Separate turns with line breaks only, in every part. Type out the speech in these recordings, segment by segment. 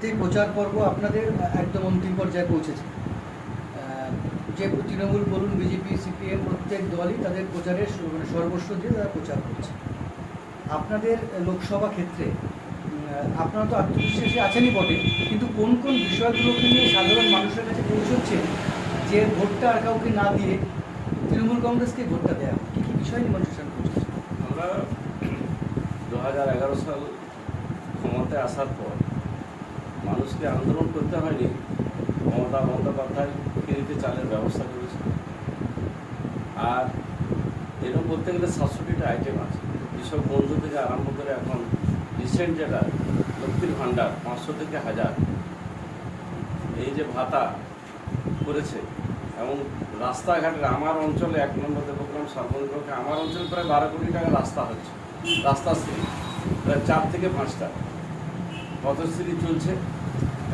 সত্যি প্রচার পর্ব আপনাদের একদম অন্তিম পর্যায়ে পৌঁছেছে। যে তৃণমূল বলুন, বিজেপি, সিপিএম, প্রত্যেক দলই তাদের প্রচারের মানে সর্বস্ব দিয়ে তারা প্রচার করছে। আপনাদের লোকসভা ক্ষেত্রে আপনারা তো আত্মবিশ্বাসী আছেনই বটে, কিন্তু কোন কোন বিষয়গুলোকে নিয়ে সাধারণ মানুষের কাছে পৌঁছচ্ছে যে ভোটটা আর কাউকে না দিয়ে তৃণমূল কংগ্রেসকে ভোটটা দেওয়া? কী কী বিষয় নিয়ে মানুষের
আমরা দু হাজার এগারো সাল ক্ষমতায় আসার পর মানুষকে আন্দোলন করতে হয়নি, মমতা বন্দ্যোপাধ্যায় ফ্রিতে চালের ব্যবস্থা করেছে। আর এরকম বলতে গেলে সাতষট্টিটা আইটেম আছে। কৃষক বন্ধু থেকে আরম্ভ করে এখন রিসেন্ট যেটা, লক্ষ্মীর ভাণ্ডার, পাঁচশো থেকে হাজার। এই যে ভাতা করেছে, এবং রাস্তাঘাটের আমার অঞ্চলে এক নম্বর দেবগ্রাম সর্বনিম্নকে আমার অঞ্চলে প্রায় বারো কোটি টাকা রাস্তা হচ্ছে, রাস্তা প্রায় চার থেকে পাঁচটা। পথশ্রী চলছে।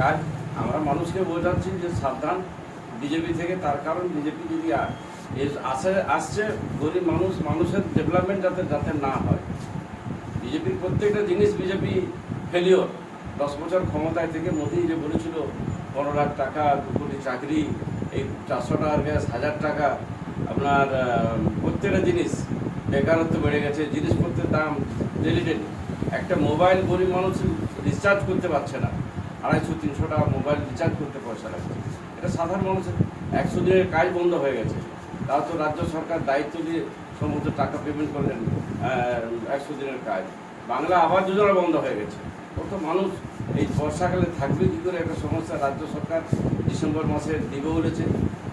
কাজ, আমরা মানুষকে বোঝাচ্ছি যে সাবধান। বিজেপি থেকে তার কারণ বিজেপি যদি আসে, আসছে, গরিব মানুষ, মানুষের ডেভেলপমেন্ট যাতে যাতে না হয়। বিজেপির প্রত্যেকটা জিনিস বিজেপি ফেলিওর দশ বছর ক্ষমতায় থেকে মোদি যে বলেছিল, পনেরো লাখ টাকা, দু কোটি চাকরি, এই চারশো টাকার গ্যাস হাজার টাকা, আপনার প্রত্যেকটা জিনিস বেকারত্ব বেড়ে গেছে, জিনিসপত্রের দাম ডেলি একটা মোবাইল গরিব মানুষ রিচার্জ করতে পারছে না। আড়াইশো, তিনশো টাকা মোবাইল রিচার্জ করতে পয়সা লাগছে। এটা সাধারণ মানুষের একশো দিনের কাজ বন্ধ হয়ে গেছে। তাও তো রাজ্য সরকার দায়িত্ব দিয়ে সমস্ত টাকা পেমেন্ট করলেন একশো দিনের কাজ। বাংলা আবাস যোজনা বন্ধ হয়ে গেছে। কত মানুষ এই বর্ষাকালে থাকবে কী করে? একটা সমস্যা রাজ্য সরকার ডিসেম্বর মাসে দিবে বলেছে।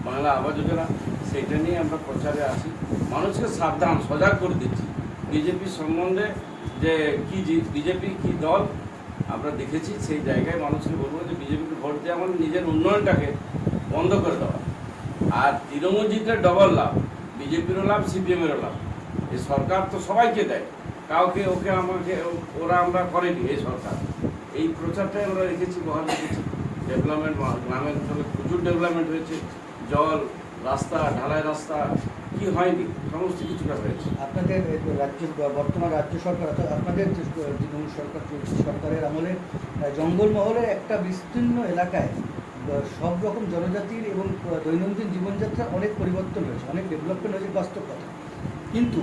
বাংলা আবাস যোজনা, সেইটা নিয়ে আমরা প্রচারে আসি। মানুষকে সাবধান, সজাগ করে দিচ্ছি। বিজেপি সম্বন্ধে যে কি বিজেপি কি দল আমরা দেখেছি সেই জায়গায় মানুষকে বলব যে বিজেপিকে ভোট দিয়ে আমাদের নিজের উন্নয়নটাকে বন্ধ করে দেওয়া। আর তৃণমূল জিতলে ডবল লাভ, বিজেপিরও লাভ, সিপিএমেরও লাভ। এই সরকার তো সবাইকে দেয়। কাউকে ওকে আমাকে, ওরা আমরা করেনি এই সরকার। এই প্রচারটাই আমরা রেখেছি, বহাল রেখেছি। ডেভেলপমেন্ট গ্রামের অঞ্চলে প্রচুর ডেভেলপমেন্ট হয়েছে। জল রাস্তা, ঢালাই রাস্তা, কি হয়নি? সমস্ত কিছুটা হয়েছে
আপনাদের রাজ্য বর্তমান রাজ্য সরকার, অর্থাৎ আপনাদের তৃণমূল সরকার সরকারের আমলে জঙ্গলমহলের একটা বিস্তীর্ণ এলাকায় সব রকম জনজাতির এবং দৈনন্দিন জীবনযাত্রার অনেক পরিবর্তন হয়েছে, অনেক ডেভেলপমেন্ট হয়েছে বাস্তব কথা। কিন্তু,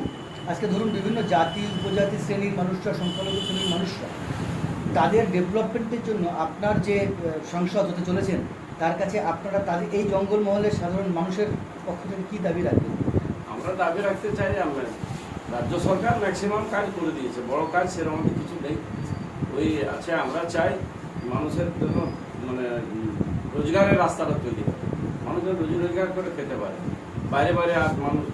আজকে ধরুন বিভিন্ন জাতি, উপজাতি শ্রেণির মানুষরা, সংখ্যালঘু শ্রেণির মানুষরা, তাদের ডেভেলপমেন্টের জন্য আপনার যে সংসদ হতে চলেছেন তার কাছে আপনারা তাদের এই জঙ্গলমহলের সাধারণ মানুষের পক্ষ থেকে কী দাবি রাখবেন?
আমরা দাবি রাখতে চাই আমরা। রাজ্য সরকার ম্যাক্সিমাম কাজ করে দিয়েছে, বড় কাজ সেরকম কিছু নেই। ওই আছে, আমরা চাই মানুষের জন্য মানে রোজগারের রাস্তাটা তৈরি হবে। মানুষ যেন রোজি রোজগার করে খেতে পারে। বাইরে বাইরে আর মানুষ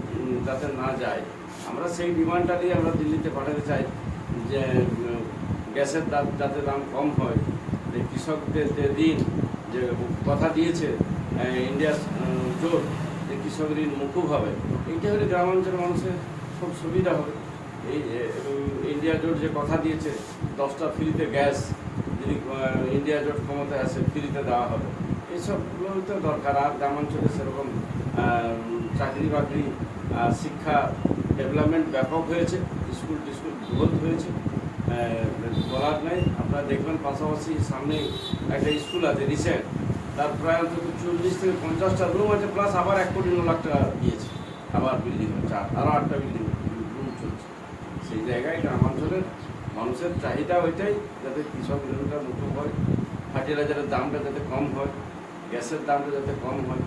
যাতে না যায়। আমরা সেই ডিমান্ডটা নিয়ে আমরা দিল্লিতে পাঠাতে চাই যে গ্যাসের দাম, যাতে দাম কম হয়। কৃষকদের যে ঋণ যে কথা দিয়েছে ইন্ডিয়া জোর যে কৃষক ঋণ মুকুব হবে, এইটা হলে গ্রামাঞ্চলের মানুষের খুব সুবিধা হবে। এই ইন্ডিয়া জোট যে কথা দিয়েছে, দশটা ফ্রিতে গ্যাস যদি ইন্ডিয়া জোট ক্ষমতায় আসে, ফ্রিতে দেওয়া হবে। এইসবগুলো তো দরকার, আর গ্রামাঞ্চলে সেরকম চাকরি বাকরি শিক্ষা ডেভেলপমেন্ট ব্যাপক হয়েছে স্কুল টিস্কুল গ্রোথ হয়েছে। বলার নেই। আপনারা দেখবেন পাশাপাশি সামনে একটা স্কুল আছে রিসেন্ট তার প্রায় অন্তত চল্লিশ থেকে পঞ্চাশটা রুম আছে প্লাস আবার এক কোটি ন লাখ টাকা দিয়েছে। আবার বিল্ডিং হচ্ছে, আর- আরও আটটা বিল্ডিং রুম চলছে। সেই জায়গায় গ্রামাঞ্চলের মানুষের চাহিদা ওইটাই, যাতে কৃষক ঋণটা মুক্ত হয় ফার্টিলাইজারের দামটা যাতে কম হয়, গ্যাসের দামটা যাতে কম হয়,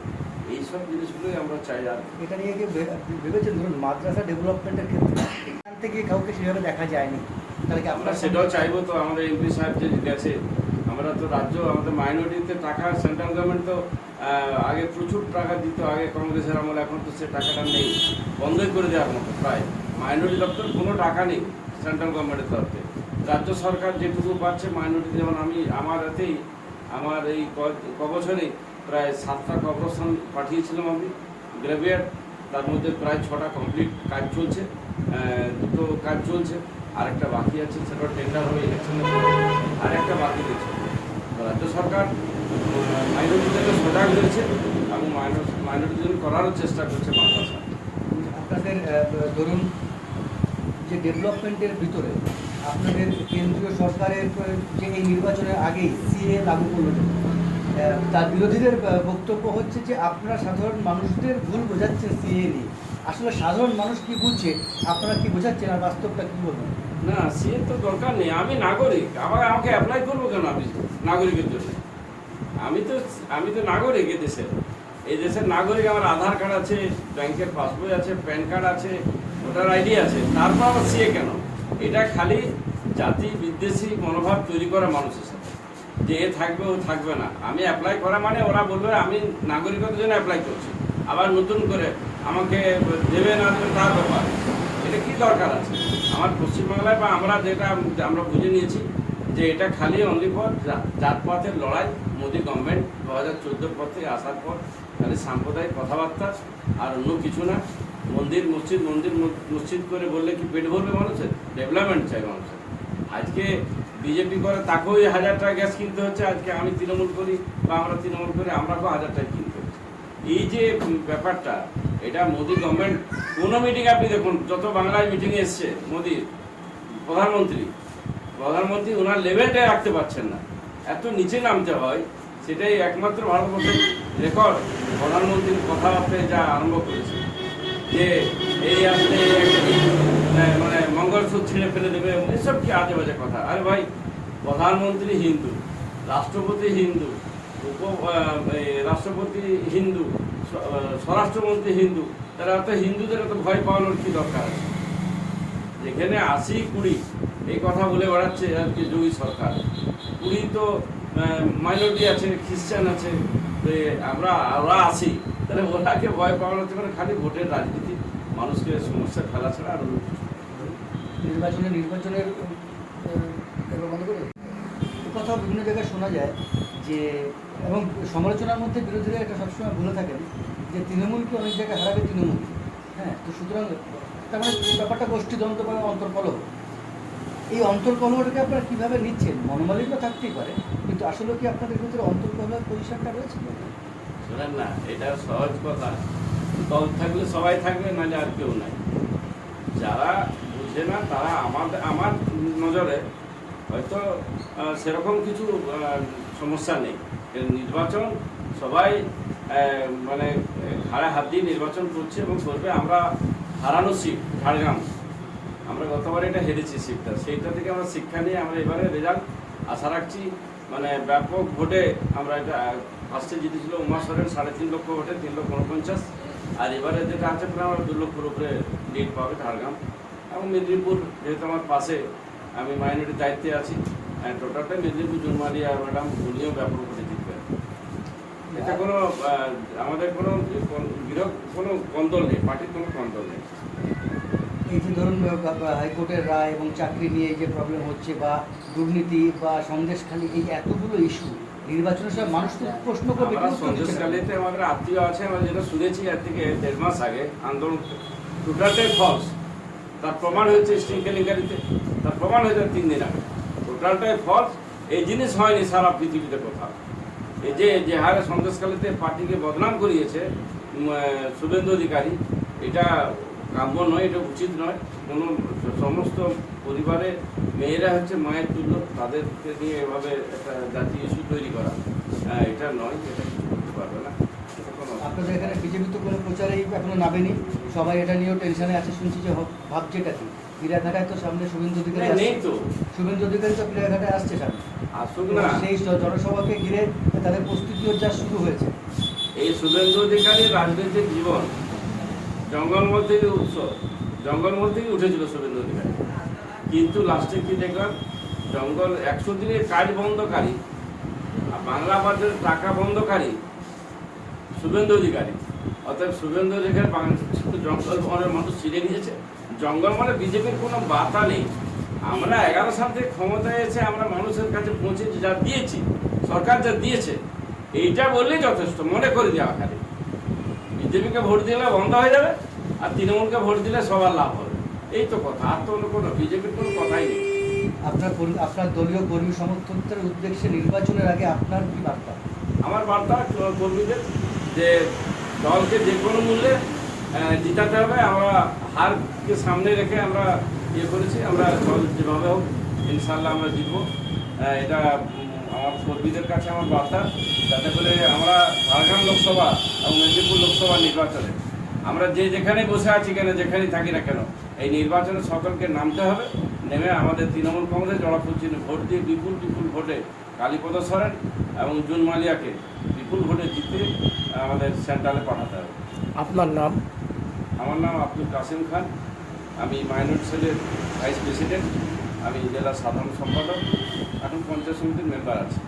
এইসব জিনিসগুলোই আমরা চাই। আর
এটা নিয়ে কি ভেবেছেন ধরুন মাদ্রাসা ডেভেলপমেন্টের ক্ষেত্রে? এখান থেকে কাউকে সেভাবে দেখা যায়নি।
আমরা সেটাও চাইব তো আমাদের এমপি সাহেব যে গেছে। আমরা তো রাজ্য, আমাদের মাইনরিটিতে টাকা সেন্ট্রাল গভর্নমেন্ট তো আগে প্রচুর টাকা দিত, আগে কংগ্রেসের আমলে, এখন তো সে টাকাটা নেই। বন্ধই করে দেওয়ার মতো, প্রায়। মাইনরিটি দপ্তর কোনো টাকা নেই সেন্ট্রাল গভর্নমেন্টের তরফে। রাজ্য সরকার যেটুকু পাচ্ছে মাইনরিটি যেমন আমি, আমার এতেই আমার এই ক- ক প্রায় সাতটা কবরস্থান পাঠিয়েছিলাম আমি গ্রেভিয়ার তার মধ্যে প্রায় ছটা কমপ্লিট কাজ চলছে দুটো কাজ চলছে। আরেকটা বাকি আছে, সেটা টেন্ডার হয়ে ইলেকশনের পরে আরেকটা বাকি রয়েছে। রাজ্য সরকার মাইনরিটিদেরকে সজাগ হয়েছে এবং মাইনরিটি করারও চেষ্টা করছে মাদ্রাসা
আপনাদের ধরুন, যে ডেভেলপমেন্টের ভিতরে আপনাদের কেন্দ্রীয় সরকারের যে এই নির্বাচনের আগেই সিএ লাগু করল তার বিরোধীদের বক্তব্য হচ্ছে যে আপনারা সাধারণ মানুষদের ভুল বোঝাচ্ছেন সিএ নিয়ে। আসলে সাধারণ মানুষ কি বুঝছে? আপনারা কি বোঝাচ্ছেন আর বাস্তবটা কি বলবেন?
না, সে তো দরকার নেই। আমি নাগরিক। আবার আমাকে অ্যাপ্লাই করব কেন আমি নাগরিকের জন্য? আমি তো আমি তো নাগরিক এ দেশের এই দেশের নাগরিক আমার আধার কার্ড আছে, ব্যাংকের পাসবই আছে, প্যান কার্ড আছে, ভোটার আইডি আছে। তারপর আবার সিএ কেন? এটা খালি জাতি বিদ্বেষী মনোভাব তৈরি করা মানুষের সাথে। যে এ থাকবে, ও থাকবে না। আমি অ্যাপ্লাই করা মানে ওরা বলবে আমি নাগরিকতার জন্য অ্যাপ্লাই করছি। আবার নতুন করে আমাকে দেবে না দেবে তার ব্যাপার। এটা কি দরকার আছে? আমার পশ্চিমবাংলায় বা আমরা যেটা, আমরা বুঝে নিয়েছি যে এটা খালি অনলি ফর জাতপাতের লড়াই, মোদী গভর্নমেন্ট দু হাজার চোদ্দোর পর থেকে আসার পর খালি সাম্প্রদায়িক কথাবার্তা আর অন্য কিছু না। মন্দির, মসজিদ মন্দির মসজিদ করে বললে কি পেট ভরবে মানুষের? ডেভেলপমেন্ট চাই মানুষের। আজকে বিজেপি করে তাকেও হাজার টাকা গ্যাস কিনতে হচ্ছে, আজকে আমি তৃণমূল করি বা আমরা তৃণমূল করি আমরাকেও হাজার টাকা কিনতে হচ্ছে। এই যে ব্যাপারটা এটা মোদি গভর্নমেন্ট কোনো মিটিং আপনি দেখুন যত বাংলায় মিটিংয়ে এসছে মোদির প্রধানমন্ত্রী প্রধানমন্ত্রী ওনার লেভেলটাই রাখতে পারছেন না। এত নিচে নামতে হয় সেটাই একমাত্র ভারতবর্ষের রেকর্ড প্রধানমন্ত্রীর কথাবার্তায় যা আরম্ভ করেছে। যে এই আসলে আহ, মানে মঙ্গলসূত্র ছিঁড়ে ফেলে দেবে এসব কি আজে বাজে কথা? আরে ভাই প্রধানমন্ত্রী হিন্দু রাষ্ট্রপতি হিন্দু উপ রাষ্ট্রপতি হিন্দু স্বরাষ্ট্রমন্ত্রী হিন্দু তারা এত হিন্দুদের এত ভয় পাওয়ানোর কি দরকার আছে? যেখানে আশি, কুড়ি, এই কথা বলে বেড়াচ্ছে আর কি যোগী সরকার? কুড়ি তো মাইনরিটি আছে, খ্রিস্টান আছে, তো আমরা ওরা আসি তাহলে ওরাকে ভয় পাওয়ানো হচ্ছে মানে খালি ভোটের রাজনীতি, মানুষকে সমস্যা ফেলা ছাড়া আর।
নির্বাচনে, নির্বাচনের কথা বিভিন্ন জায়গায় শোনা যায় যে এবং সমালোচনার মধ্যে বিরোধীরা এটা সবসময় বলে থাকেন যে তৃণমূলকে অনেক জায়গায় হারাবে তৃণমূল। হ্যাঁ তো সুতরাং তার মানে ব্যাপারটা গোষ্ঠীদ্বন্দ্ব বা অন্তর্কলহ এই অন্তর্কলহটাকে আপনারা কীভাবে নিচ্ছেন? মনোমালিন্য থাকতেই পারে, কিন্তু আসলে কি আপনাদের ভিতরে অন্তর্কলহের পজিশনটা রয়েছে
শোনেন না, এটা সহজ কথা। দল থাকলে সবাই থাকবে, নাহলে আর কেউ নাই। যারা বুঝে না, তারা আমাদের আমার নজরে হয়তো সেরকম কিছু সমস্যা নেই। নির্বাচন, সবাই মানে ঘাড়ে হাত দিয়ে নির্বাচন করছে এবং করবে। আমরা হারানো সিট ঝাড়গ্রাম। আমরা গতবার এটা হেরেছি সিটটা সেইটা থেকে আমরা শিক্ষা নিয়ে আমরা এবারে রেজাল্ট আশা রাখছি মানে ব্যাপক ভোটে আমরা এটা ফার্স্টে জিতেছিল উমা সরেন, সাড়ে তিন লক্ষ ভোটে, তিন লক্ষ উনপঞ্চাশ। আর এবারে যেটা আছে, প্রায় আমরা দু লক্ষর উপরে লিড পাবে ঝাড়গ্রাম। এবং মেদিনীপুর, যেহেতু আমার পাশে, আমি মাইনরিটির দায়িত্বে আছি টোটালটা মেদিনীপুর, জুনমালিয়া ম্যাডাম, উনিও ব্যাপক ভোটে এটা কোনো আমাদের কোনো বিরোধ কোনো কন্দল নেই পার্টির কোনো কন্দল নেই।
এই যে ধরুন হাইকোর্টের রায় এবং চাকরি নিয়ে যে প্রবলেম হচ্ছে বা দুর্নীতি বা সন্দেশখালী এই এতগুলো ইস্যু নির্বাচনের সময় মানুষ তো প্রশ্ন করবে।
সন্দেশকালীতে আমাদের আত্মীয় আছে আমরা যেটা শুনেছি এর থেকে দেড় মাস আগে আন্দোলন টোটালটাই ফলস তার প্রমাণ হয়েছে স্টিং কেলেঙ্কারিতে তার প্রমাণ হয়েছে তিন দিন আগে। টোটালটাই ফলস এই জিনিস হয়নি সারা পৃথিবীতে কোথাও। যে যে হারে সন্দেশকালীতে পার্টিকে বদনাম করিয়েছে শুভেন্দু অধিকারী এটা কাম্য নয় এটা উচিত নয়। কোনো সমস্ত পরিবারে মেয়েরা হচ্ছে মায়ের তুল্য তাদেরকে নিয়ে এভাবে একটা জাতীয় ইস্যু তৈরি করা হ্যাঁ, এটা নয় এটা কিছু করতে পারবে না।
আপনাদের এখানে বিজেপি তো কোনো প্রচারেই এখনও নামেনি। সবাই এটা নিয়েও টেনশনে আছে শুনছি যে হব- ভাবছেটা কি ক্রীড়াঘাটায় তো সামনে শুভেন্দু অধিকারী
নেই তো।
শুভেন্দু অধিকারী তো ক্রীড়াঘাটায় আসছে সামনে।
আসুক না।
সেই জনসভাকে ঘিরে তাদের প্রস্তুতিও যা শুরু হয়েছে।
এই শুভেন্দু অধিকারীর রাজনৈতিক জীবন জঙ্গলমহল থেকে উৎস জঙ্গলমহল থেকে উঠেছিল শুভেন্দু অধিকারী। কিন্তু লাস্টে কি দেখলাম? জঙ্গল একশো দিনের কাজ বন্ধকারী আর বাংলা বাজারের টাকা বন্ধকারী শুভেন্দু অধিকারী। অর্থাৎ শুভেন্দু অধিকারী বাং- জঙ্গল মহলের মানুষ চিনে নিয়েছে। জঙ্গল মানে বিজেপির কোনো বার্তা নেই। আমরা এগারো সাল থেকে ক্ষমতায় এসে আমরা মানুষের কাছে পৌঁছেছি যা দিয়েছি সরকার যা দিয়েছে এইটা বললেই যথেষ্ট মনে করে দেওয়া খালি। বিজেপিকে ভোট দিলে বন্ধ হয়ে যাবে আর তৃণমূলকে ভোট দিলে সবার লাভ হবে। এই তো কথা আর তো অন্য কোনো বিজেপির কোনো কথাই নেই।
আপনার আপনার দলীয় কর্মী সমর্থকদের উদ্দেশ্যে নির্বাচনের আগে আপনার কি বার্তা?
আমার বার্তা কর্মীদের যে দলকে যে কোনো মূল্যে জিতাতে হবে, আমরা হারকে সামনে রেখে আমরা ইয়ে করেছি, আমরা দল যেভাবে হোক ইনশাল্লাহ আমরা জিতবো। এটা আমার কর্মীদের কাছে আমার বার্তা, যাতে করে আমরা ঝাড়গ্রাম লোকসভা এবং মেদিনীপুর লোকসভা নির্বাচনে, আমরা যে যেখানে বসে আছি কেন, যেখানেই থাকি না কেন, এই নির্বাচনে সকলকে নামতে হবে, নেমে আমাদের তৃণমূল কংগ্রেস জড়াফুচিনে ভোট দিয়ে বিপুল বিপুল ভোটে কালীপদ সরেন এবং জুন মালিয়াকে বিপুল ভোটে জিতে আমাদের সেন্ট্রালে পাঠাতে হবে।
আপনার নাম?
আমার নাম আব্দুল কাসিম খান। আমি মাইনর সেলের ভাইস প্রেসিডেন্ট আমি জেলা সাধারণ সম্পাদক এখন পঞ্চায়েত সমিতির মেম্বার আছি।